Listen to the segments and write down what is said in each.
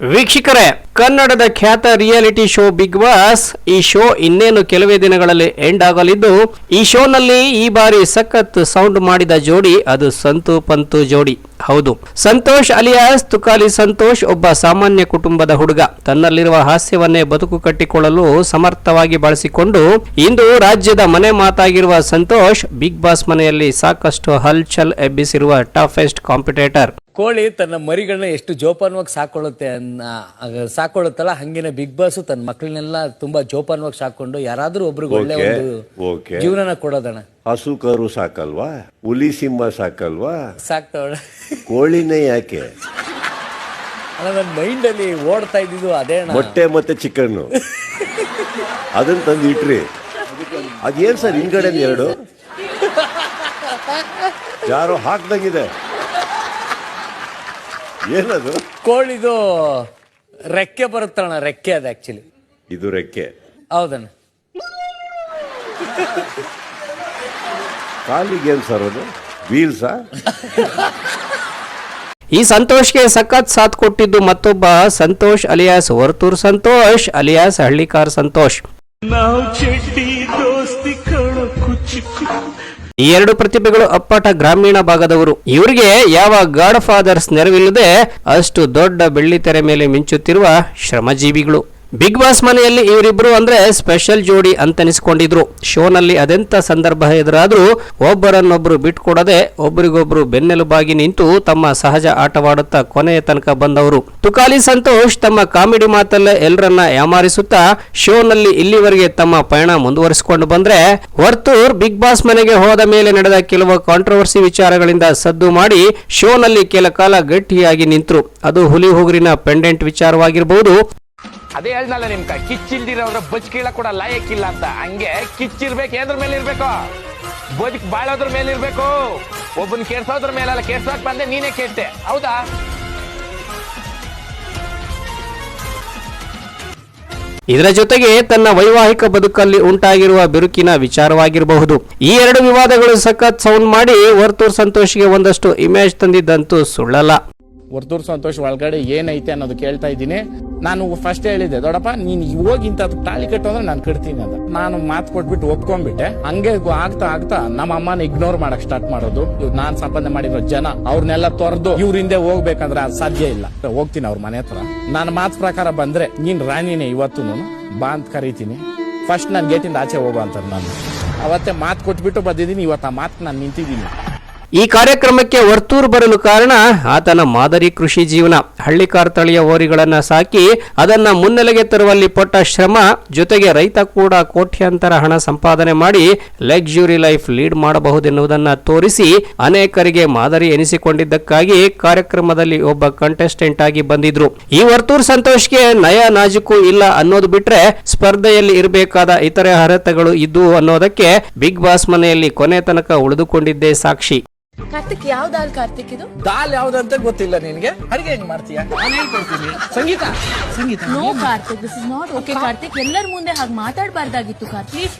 ವೀಕ್ಷಕರೇ ಕನ್ನಡದ ಖ್ಯಾತ ರಿಯಾಲಿಟಿ ಶೋ ಬಿಗ್ ಬಾಸ್. ಈ ಶೋ ಇನ್ನೇನು ಕೆಲವೇ ದಿನಗಳಲ್ಲಿ ಎಂಡ್ ಆಗಲಿದ್ದು, ಈ ಶೋನಲ್ಲಿ ಈ ಬಾರಿ ಸಖತ್ ಸೌಂಡ್ ಮಾಡಿದ ಜೋಡಿ, ಅದು ಸಂತು ಪಂತು ಜೋಡಿ. ಹೌದು. ಸಂತೋಷ್ ಅಲಿಯಾಸ್, ತುಕಾಲಿ ಸಂತೋಷ್ ಒಬ್ಬ ಸಾಮಾನ್ಯ ಕುಟುಂಬದ ಹುಡುಗ. ತನ್ನಲ್ಲಿರುವ ಹಾಸ್ಯವನ್ನೇ ಬದುಕು ಕಟ್ಟಿಕೊಳ್ಳಲು ಸಮರ್ಥವಾಗಿ ಬಳಸಿಕೊಂಡು, ಇಂದು ರಾಜ್ಯದ ಮನೆ ಮಾತಾಗಿರುವ ಸಂತೋಷ್, ಬಿಗ್ ಬಾಸ್ ಮನೆಯಲ್ಲಿ ಸಾಕಷ್ಟು ಹಲ್ಚಲ್ ಎಬ್ಬಿಸಿರುವ ಟಫೆಸ್ಟ್ ಕಾಂಪಿಟೇಟರ್. ಕೋಳಿ ತನ್ನ ಮರಿಗಳನ್ನ ಎಷ್ಟು ಜೋಪಾನವಾಗಿ ಸಾಕೊಳ್ಳುತ್ತೆ ಅನ್ನ ಸಾಕೊಳ್ಳುತ್ತಲ್ಲ ಹಂಗೇನೆ ಬಿಗ್ ಬಾಸ್ ತನ್ನ ಮಕ್ಕಳನ್ನೆಲ್ಲ ತುಂಬಾ ಜೋಪಾನವಾಗಿ ಸಾಕೊಂಡು ಯಾರಾದ್ರೂ ಒಬ್ರಿಗೆ ಒಳ್ಳೆ ಒಂದು. ಜೀವನನ ಕೊಡೋದಣ್ಣ ಹಸು ಕರು ಸಾಕಲ್ವಾ? ಹುಲಿ ಸಿಂಹ ಸಾಕಲ್ವಾ? ಸಾಕ್ತವಳ. ಕೋಳಿನೇ ಯಾಕೆ? ಅಲ್ಲ ನನ್ನ ಮೈಂಡ್ ಅಲ್ಲಿ ಓಡ್ತಾ ಇದ್ದಿದ್ದು ಅದೇ ಅಣ್ಣ. ಮೊಟ್ಟೆ ಮತ್ತೆ ಚಿಕನ್ ಅದನ್ನ ತಂದು ಇಟ್ರಿ. ಅದೇನ್ ಸರ್ ಹಿಂದ್ಗಡೆ ಎರಡು? ಯಾರು ಹಾಕ್ದಂಗಿದೆ. ಏನದು? ಕೋಳಿದು ರೆಕ್ಕೆ ಬರುತ್ತಣ್ಣ ರೆಕ್ಕೆ ಅದು ಆಕ್ಚುಲಿ ಇದು ರೆಕ್ಕೆ. ಹೌದಣ್ಣ. ಕಾಲಿಗೆ ಏನು ಸರ್ ಅದು? ವೀಲ್ಸಾ ಈ ಸಂತೋಷ್ಗೆ ಸಖತ್ ಸಾಥ್ ಕೊಟ್ಟಿದ್ದು ಮತ್ತೊಬ್ಬ ಸಂತೋಷ್ ಅಲಿಯಾಸ್ ವರ್ತೂರ್ ಸಂತೋಷ್ ಅಲಿಯಾಸ್ ಹಳ್ಳಿಕಾರ್ ಸಂತೋಷ್. ಈ ಎರಡು ಪ್ರತಿಭೆಗಳು ಅಪ್ಪಟ ಗ್ರಾಮೀಣ ಭಾಗದವರು. ಇವರಿಗೆ ಯಾವ ಗಾಡ್ ಫಾದರ್ಸ್ ನೆರವಿಲ್ಲದೆ ಅಷ್ಟು ದೊಡ್ಡ ಬೆಳ್ಳಿ ತೆರೆ ಮೇಲೆ ಮಿಂಚುತ್ತಿರುವ ಶ್ರಮಜೀವಿಗಳು. ಬಿಗ್ ಬಾಸ್ ಮನೆಯಲ್ಲಿ ಇವರಿಬ್ರು ಅಂದ್ರೆ ಸ್ಪೆಷಲ್ ಜೋಡಿ ಅಂತನಿಸಿಕೊಂಡಿದ್ರು. ಶೋನಲ್ಲಿ ಅದೆಂತ ಸಂದರ್ಭ ಎದುರಾದ್ರೂ ಒಬ್ಬರನ್ನೊಬ್ರು ಬಿಟ್ಕೊಡದೆ ಒಬ್ರಿಗೊಬ್ರು ಬೆನ್ನೆಲುಬಾಗಿ ನಿಂತು ತಮ್ಮ ಸಹಜ ಆಟವಾಡುತ್ತಾ ಕೊನೆಯ ತನಕ ಬಂದವರು. ತುಕಾಲಿ ಸಂತೋಷ್ ತಮ್ಮ ಕಾಮಿಡಿ ಮಾತಲ್ಲೇ ಎಲ್ಲರನ್ನ ಯಾಮಾರಿಸುತ್ತಾ ಶೋನಲ್ಲಿ ಇಲ್ಲಿವರೆಗೆ ತಮ್ಮ ಪಯಣ ಮುಂದುವರಿಸಿಕೊಂಡು ಬಂದ್ರೆ ವರ್ತೂರ್ ಬಿಗ್ ಬಾಸ್ ಮನೆಗೆ ಹೋದ ಮೇಲೆ ನಡೆದ ಕೆಲವು ಕಾಂಟ್ರವರ್ಸಿ ವಿಚಾರಗಳಿಂದ ಸದ್ದು ಮಾಡಿ ಶೋನಲ್ಲಿ ಕೆಲ ಕಾಲ ಗಟ್ಟಿಯಾಗಿ ನಿಂತರು. ಅದು ಹುಲಿ ಹುಗುರಿನ ಪೆಂಡೆಂಟ್ ವಿಚಾರವಾಗಿರಬಹುದು ಅದೇ ಹೇಳ್ದಲ್ಲ ನಿಮ್ಕ ಕಿಚ್ಚಿಲ್ದಿರೋದ್ರ ಬಚ್ಕೀಳ ಕೂಡ ಲಾಯಕ್ಕಿಲ್ಲ ಅಂತ. ಹಂಗೆ ಕಿಚ್ಚಿರ್ಬೇಕು ಎದ್ರ ಮೇಲೆ ಇರ್ಬೇಕು? ಬದುಕ್ ಬಾಳೋದ್ರ ಮೇಲೆ ಇರ್ಬೇಕು. ಒಬ್ಬನ್ ಕೇರ್ಸೋದ್ರ ಮೇಲೆಲ್ಲ ಕೇಳ್ಸೋಕ್ ಬಂದೆ ನೀನೇ ಕೇಳ್ತೆ. ಹೌದಾ? ಇದರ ಜೊತೆಗೆ ತನ್ನ ವೈವಾಹಿಕ ಬದುಕಲ್ಲಿ ಉಂಟಾಗಿರುವ ಬಿರುಕಿನ ವಿಚಾರವಾಗಿರಬಹುದು. ಈ ಎರಡು ವಿವಾದಗಳು ಸಖತ್ ಸೌಂಡ್ ಮಾಡಿ ವರ್ತೂರ್ ಸಂತೋಷ್ಗೆ ಒಂದಷ್ಟು ಇಮೇಜ್ ತಂದಿದ್ದಂತೂ ಸುಳ್ಳಲ್ಲ. ವರ್ತೂರ್ ಸಂತೋಷ್ ಒಳಗಡೆ ಏನೈತೆ ಅನ್ನೋದು ಕೇಳ್ತಾ ಇದ್ದೀನಿ. ನಾನು ಫಸ್ಟ್ ಹೇಳಿದ್ದೆ, ದೊಡ್ಡಪ್ಪ, ನೀನ್ ಇವಾಗ ಇಂಥ ತಾಳಿ ಕಟ್ಟು ಅಂದ್ರೆ ನಾನು ಕಟ್ತೀನಿ ಅಂತ. ನಾನು ಮಾತು ಕೊಟ್ಬಿಟ್ಟು ಒಪ್ಕೊಂಡ್ಬಿಟ್ಟೆ. ಹಂಗೆ ಆಗ್ತಾ ಆಗ್ತಾ ನಮ್ಮ ಅಮ್ಮನ ಇಗ್ನೋರ್ ಮಾಡಕ್ ಸ್ಟಾರ್ಟ್ ಮಾಡೋದು. ನಾನ್ ಸಂಪಾದನೆ ಮಾಡಿರೋ ಜನ ಅವ್ರನ್ನೆಲ್ಲ ತೊರೆದು ಇವ್ರ ಹಿಂದೆ ಹೋಗ್ಬೇಕಂದ್ರೆ ಅದು ಸಾಧ್ಯ ಇಲ್ಲ. ಹೋಗ್ತೀನಿ ಅವ್ರ ಮನೆ ಹತ್ರ. ನನ್ನ ಮಾತು ಪ್ರಕಾರ ಬಂದ್ರೆ ನೀನ್ ರಾಣಿನೇ ಇವತ್ತು ಬಾ ಅಂತ ಕರಿತೀನಿ. ಫಸ್ಟ್ ನಾನು ಗೇಟಿಂದ ಆಚೆ ಹೋಗು ಅಂತ ನಾನು. ಅವತ್ತೇ ಮಾತು ಕೊಟ್ಬಿಟ್ಟು ಬಂದಿದ್ದೀನಿ, ಇವತ್ತು ಆ ಮಾತು ನಾನು ನಿಂತಿದ್ದೀನಿ. ಈ ಕಾರ್ಯಕ್ರಮಕ್ಕೆ ವರ್ತೂರ್ ಬರಲು ಕಾರಣ ಆತನ ಮಾದರಿ ಕೃಷಿ ಜೀವನ. ಹಳ್ಳಿಕಾರ್ ತಳಿಯ ಓರಿಗಳನ್ನು ಸಾಕಿ ಅದನ್ನ ಮುನ್ನೆಲೆಗೆ ತರುವಲ್ಲಿ ಪಟ್ಟ ಶ್ರಮ, ಜೊತೆಗೆ ರೈತ ಕೂಡ ಕೋಟ್ಯಂತರ ಹಣ ಸಂಪಾದನೆ ಮಾಡಿ ಲಕ್ಸುರಿ ಲೈಫ್ ಲೀಡ್ ಮಾಡಬಹುದೆನ್ನುವುದನ್ನು ತೋರಿಸಿ ಅನೇಕರಿಗೆ ಮಾದರಿ ಎನಿಸಿಕೊಂಡಿದ್ದಕ್ಕಾಗಿ ಕಾರ್ಯಕ್ರಮದಲ್ಲಿ ಒಬ್ಬ ಕಂಟೆಸ್ಟೆಂಟ್ ಆಗಿ ಬಂದಿದ್ರು. ಈ ವರ್ತೂರ್ ಸಂತೋಷ್ಗೆ ನಯ ನಾಜುಕು ಇಲ್ಲ ಅನ್ನೋದು ಬಿಟ್ರೆ ಸ್ಪರ್ಧೆಯಲ್ಲಿ ಇರಬೇಕಾದ ಇತರೆ ಅರ್ಹತೆಗಳು ಇದ್ದು ಅನ್ನೋದಕ್ಕೆ ಬಿಗ್ ಬಾಸ್ ಮನೆಯಲ್ಲಿ ಕೊನೆ ತನಕ ಉಳಿದುಕೊಂಡಿದ್ದೇ ಸಾಕ್ಷಿ. ಕಾರ್ತಿಕ್ ಯಾವ ದಾಲ್ ಕಾರ್ತಿಕ್ ಇದು? ದಾಲ್ ಯಾವ್ದಂತ ಗೊತ್ತಿಲ್ಲ ನಿನ್ಗೆ. ಅಡಿಗೆ ಹೆಂಗ್ ಮಾಡ್ತೀಯ? ನಾನು ಹೇಳ್ಕೊಡ್ತೀನಿ Sangeetha. Sangeetha. No Karthik this is not okay Karthik ಎಲ್ಲರ ಮುಂದೆ ಹಾಗೆ ಮಾತಾಡಬಾರ್ದಾಗಿತ್ತು ಕಾರ್ತಿಕ್.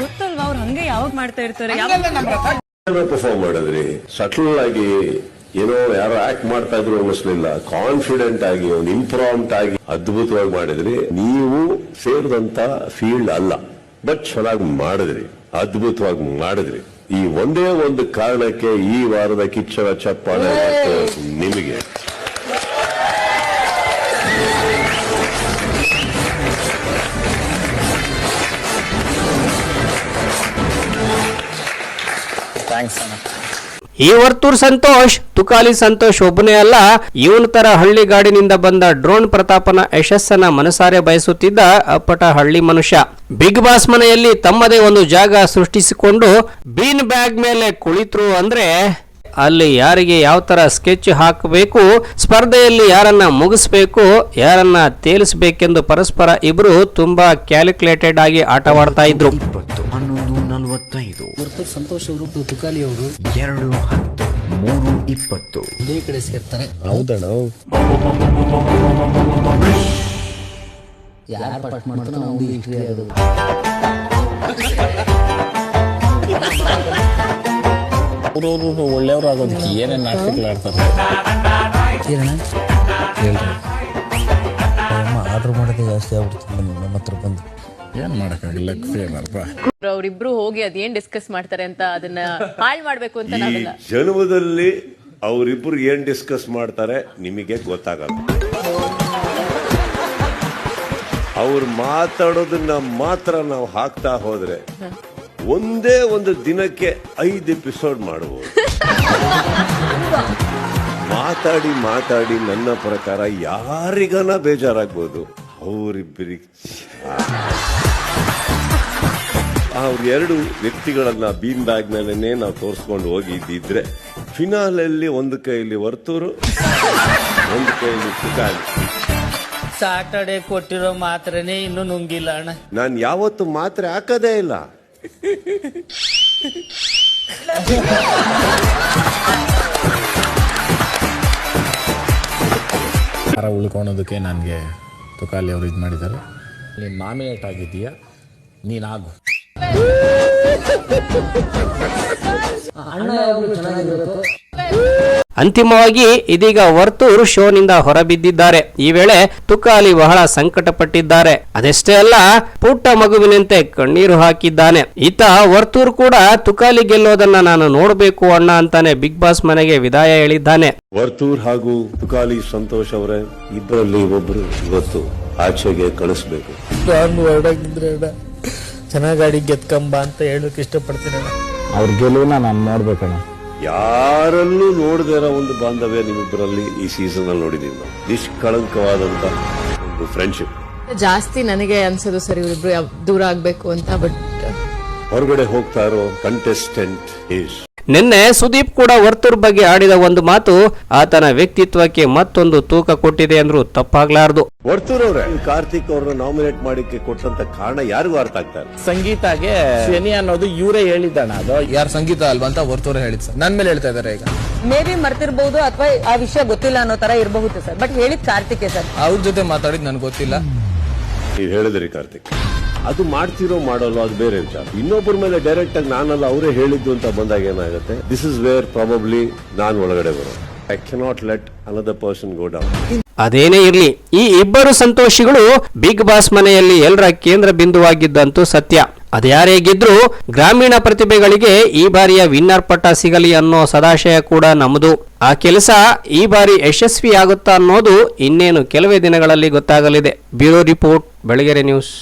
ಗೊತ್ತಲ್ವಾ ಅವ್ರು ಹಂಗೆ ಯಾವಾಗ ಮಾಡ್ತಾ ಇರ್ತಾರೆ? ಪರ್ಫಾರ್ಮ್ ಮಾಡಿದ್ರಿ? ಸಟಲ್ ಆಗಿ ಏನೋ ಯಾರೋ ಆಕ್ಟ್ ಮಾಡ್ತಾ ಇದ್ರು ಅನ್ನಿಸ್ಲಿಲ್ಲ. ಕಾನ್ಫಿಡೆಂಟ್ ಆಗಿ ಒಂದು ಇಂಪ್ರಾಂಟ್ ಆಗಿ ಅದ್ಭುತವಾಗಿ ಮಾಡಿದ್ರಿ. ನೀವು ಸೇರಿದಂತ ಫೀಲ್ಡ್ ಅಲ್ಲ. ಬಟ್ ಚೆನ್ನಾಗಿ ಮಾಡಿದ್ರಿ. ಅದ್ಭುತವಾಗಿ ಮಾಡಿದ್ರಿ. ಈ ಒಂದೇ ಒಂದು ಕಾರಣಕ್ಕೆ ಈ ವಾರದ ಕಿಚ್ಚರ ಚಪ್ಪಾಳೆ ನಿಮಗೆ. ಥ್ಯಾಂಕ್ಸ್ ಅಣ್ಣ ಈ ವರ್ತೂರ್ ಸಂತೋಷ್, ತುಕಾಲಿ ಸಂತೋಷ್ ಒಬ್ಬನೇ ಅಲ್ಲ, ಇವನ ತರ ಹಳ್ಳಿಗಾಡಿನಿಂದ ಬಂದ ಡ್ರೋನ್ ಪ್ರತಾಪನ ಯಶಸ್ಸನ್ನ ಮನಸಾರೆ ಬಯಸುತ್ತಿದ್ದ ಅಪ್ಪಟ ಹಳ್ಳಿ ಮನುಷ್ಯ. ಬಿಗ್ ಬಾಸ್ ಮನೆಯಲ್ಲಿ ತಮ್ಮದೇ ಒಂದು ಜಾಗ ಸೃಷ್ಟಿಸಿಕೊಂಡು ಬೀನ್ ಬ್ಯಾಗ್ ಮೇಲೆ ಕುಳಿತರು ಅಂದ್ರೆ ಅಲ್ಲಿ ಯಾರಿಗೆ ಯಾವ ತರ ಸ್ಕೆಚ್ ಹಾಕಬೇಕು, ಸ್ಪರ್ಧೆಯಲ್ಲಿ ಯಾರನ್ನ ಮುಗಿಸ್ಬೇಕು, ಯಾರನ್ನ ತೇಲಿಸಬೇಕೆಂದು ಪರಸ್ಪರ ಇಬ್ರು ತುಂಬಾ ಕ್ಯಾಲ್ಕುಲೇಟೆಡ್ ಆಗಿ ಆಟವಾಡ್ತಾ ಇದ್ರು. ಇಪ್ಪತ್ತು ಹನ್ನೊಂದು ಸಂತೋಷ್ ಅವರು ತುಕಾಲಿ ಅವರು ಎರಡು ಹತ್ತು ಮೂರು ಇಪ್ಪತ್ತು. ಇದೇ ಕಡೆ ಸೇರ್ತಾರೆ. ಹೌದಣ್ಣ. ಯಾರು ಪಾಠ ಮಾಡ್ತಾರೋ ಅವ್ನು ಹಿಸ್ಟ್ರಿ ಆಗೋದು. ಅವ್ರವ್ರು ಒಳ್ಳೆಯವರು ಆಗೋದಕ್ಕೆ ಏನೇನು ನಾಟಕಗಳು ಆಡ್ತಾರೆ? ಆರ್ಡರ್ ಮಾಡೋದೇ ಜಾಸ್ತಿ ಆಗ್ಬಿಡ್ತು. ನಮ್ಮ ಹತ್ರ ಬಂದು. ಏನ್ ಮಾಡಕ್ಕಾಗಿಲ್ಲ? ಅವ್ರಿಬ್ರು ಹೋಗಿ ಅದೇನ್ ಡಿಸ್ಕಸ್ ಮಾಡ್ತಾರೆ ಅಂತ ಅದನ್ನ ಹಾಳ್ ಮಾಡ್ಬೇಕು ಅಂತ ಈ ನಾವೆಲ್ಲ. ಜನ್ಮದಲ್ಲಿ ಅವರಿಬ್ಬರು ಏನ್ ಡಿಸ್ಕಸ್ ಮಾಡ್ತಾರೆ ನಿಮಗೆ ಗೊತ್ತಾಗಲ್ಲ. ಅವ್ರು ಮಾತಾಡೋದನ್ನ ಮಾತ್ರ ನಾವು ಹಾಕ್ತಾ ಹೋದ್ರೆ ಒಂದೇ ಒಂದು ದಿನಕ್ಕೆ ಐದು ಎಪಿಸೋಡ್ ಮಾಡಬಹುದು ಮಾತಾಡಿ ಮಾತಾಡಿ ನನ್ನ ಪ್ರಕಾರ ಯಾರಿಗನ ಬೇಜಾರಾಗ್ಬೋದು. ಅವರಿಬ್ಬರಿಗೆ ಅವ್ರ ಎರಡು ವ್ಯಕ್ತಿಗಳನ್ನ ಬೀನ್ ಬ್ಯಾಗ್ ಮೇಲೆ ನಾವು ತೋರಿಸ್ಕೊಂಡು ಹೋಗಿದ್ದಿದ್ರೆ ಫಿನಾಲಲ್ಲಿ ಒಂದು ಕೈಯಲ್ಲಿ ವರ್ತೂರು ಒಂದು ಕೈಯಲ್ಲಿ ಸುಖಾಲಿ ಸಾಟರ್ಡೆ ಕೊಟ್ಟಿರೋ ಮಾತ್ರನೇ ಇನ್ನೂ ನುಂಗಿಲ್ಲ ಅಣ್ಣ. ನಾನು ಯಾವತ್ತು ಮಾತ್ರೆ ಹಾಕದೇ ಇಲ್ಲ. ಉಳ್ಕೊಳೋದಕ್ಕೆ ನನಗೆ ತುಕಾಲಿ ಅವ್ರು ಇದು ಮಾಡಿದ್ದಾರೆ. ನೀನು ನಾಮಿನೇಟ್ ಆಗಿದ್ದೀಯ ನೀನಾಗು ಅಂತಿಮವಾಗಿ ಇದೀಗ ವರ್ತೂರ್ ಶೋನಿಂದ ಹೊರಬಿದ್ದಿದ್ದಾರೆ. ಈ ವೇಳೆ ತುಕಾಲಿ ಬಹಳ ಸಂಕಟಪಟ್ಟಿದ್ದಾರೆ. ಅದೆಷ್ಟೇ ಅಲ್ಲ ಪುಟ್ಟ ಮಗುವಿನಂತೆ ಕಣ್ಣೀರು ಹಾಕಿದ್ದಾನೆ. ಈತ ವರ್ತೂರ್ ಕೂಡ ತುಕಾಲಿ ಗೆಲ್ಲೋದನ್ನ ನಾನು ನೋಡಬೇಕು ಅಣ್ಣ ಅಂತಾನೆ ಬಿಗ್ ಬಾಸ್ ಮನೆಗೆ ವಿದಾಯ ಹೇಳಿದ್ದಾನೆ. ವರ್ತೂರ್ ಹಾಗೂ ತುಕಾಲಿ ಸಂತೋಷ್ ಅವರೇ ಇಬ್ಬರಲ್ಲಿ ಒಬ್ರು ಇವತ್ತು ಆಚೆಗೆ ಕಳಿಸ್ಬೇಕು. ಚೆನ್ನಾಗಿ ಗೆದ್ಕಂಬ ಅಂತ ಹೇಳಕ್ ಇಷ್ಟಪಡ್ತೀನಿ ಅವ್ರ ಗೆಲುವನ್ನ ನಾನು ನೋಡ್ಬೇಕಣ್ಣ. ಯಾರಲ್ಲೂ ನೋಡದೇ ಇರೋ ಒಂದು ಬಾಂಧವ್ಯ ನಿಮ್ಮಿಬ್ಬರಲ್ಲಿ ಈ ಸೀಸನ್ ಅಲ್ಲಿ ನೋಡಿದೀವಿ ನಾವು. ನಿಷ್ಕಳಂಕವಾದಂತ ಒಂದು ಫ್ರೆಂಡ್ಶಿಪ್ ಜಾಸ್ತಿ ನನಗೆ ಅನ್ಸೋದು ಸರ್ ಇವರಿಬ್ರು ದೂರ ಆಗ್ಬೇಕು ಅಂತ ಬಟ್ ಹೊರಗಡೆ ಹೋಗ್ತಾ ಇರೋ ಕಂಟೆಸ್ಟೆಂಟ್ ಈಸ್ ನಿನ್ನೆ ಸುದೀಪ್ ಕೂಡ ವರ್ತೂರ್ ಬಗ್ಗೆ ಆಡಿದ ಒಂದು ಮಾತು ಆತನ ವ್ಯಕ್ತಿತ್ವಕ್ಕೆ ಮತ್ತೊಂದು ತೂಕ ಕೊಟ್ಟಿದೆ ಅಂದ್ರೂ ತಪ್ಪಾಗ್ಲಾರ್ದು. ವರ್ತೂರ್ ಅವ್ರೆ. ಕಾರ್ತಿಕ್ ಅವರನ್ನು ನಾಮಿನೇಟ್ ಮಾಡಿಕ್ಕೆ ಕೊಟ್ಟಂತ ಕಾರಣ ಯಾರಿಗೂ ಅರ್ಥ ಆಗ್ತಾ ಇಲ್ಲ. ಸಂಗೀತಾಗೆ ಶನಿ ಅನ್ನೋದು ಇವರೇ ಹೇಳಿದ್ದಾನ ಅದು. ಯಾರು ಸಂಗೀತ ಅಲ್ವಾ ಅಂತ ವರ್ತೂರ್ ಹೇಳಿದ್ ಸರ್. ನನ್ ಮೇಲೆ ಹೇಳ್ತಾ ಇದಾರೆ ಈಗ. ಮೇ ಬಿ ಮರ್ತಿರ್ಬಹುದು ಅಥವಾ ಆ ವಿಷಯ ಗೊತ್ತಿಲ್ಲ ಅನ್ನೋ ತರ ಇರಬಹುದು ಸರ್. ಬಟ್ ಹೇಳಿದ್ ಕಾರ್ತಿಕೆ ಸರ್. ಅವ್ರ ಜೊತೆ ಮಾತಾಡಿದ್ ನನ್ಗೆ ಗೊತ್ತಿಲ್ಲ. ನೀವು ಹೇಳಿದ್ರಿ ಕಾರ್ತಿಕ್. ಅದು ಮಾಡ್ತಿರೋ ಮಾಡೋಲ್ಲ, ಅದು ಬೇರೆ ವಿಚಾರ. ಇನ್ನೊಬ್ಬರ ಮೇಲೆ ಡೈರೆಕ್ಟ್ ಆಗಿ ನಾನಲ್ಲ, ಅವರೇ ಹೇಳಿದ್ದು ಅಂತ ಬಂದಾಗ ಏನಾಗುತ್ತೆ? ದಿಸ್ ಇಸ್ ವೇರ್ ಪ್ರಾಬಬ್ಲಿ ನಾನು ಒಳಗಡೆ ಬರೋ I cannot let another person go down ಅದೇನೇ ಇರಲಿ, ಈ ಇಬ್ಬರು ಸಂತೋಷಿಗಳು ಬಿಗ್ ಬಾಸ್ ಮನೆಯಲ್ಲಿ ಎಲ್ಲರ ಕೇಂದ್ರ ಬಿಂದುವಾಗಿದ್ದಂತೂ ಸತ್ಯ. ಅದ್ಯಾರೇ ಗೆದ್ರು ಗ್ರಾಮೀಣ ಪ್ರತಿಭೆಗಳಿಗೆ ಈ ಬಾರಿಯ ವಿನ್ನರ್ ಪಟ್ಟ ಸಿಗಲಿ ಅನ್ನೋ ಸದಾಶಯ ಕೂಡ ನಮ್ಮದು ಆ ಕೆಲಸ ಈ ಬಾರಿ ಯಶಸ್ವಿಯಾಗುತ್ತಾ ಅನ್ನೋದು ಇನ್ನೇನು ಕೆಲವೇ ದಿನಗಳಲ್ಲಿ ಗೊತ್ತಾಗಲಿದೆ. Bureau report Belagere news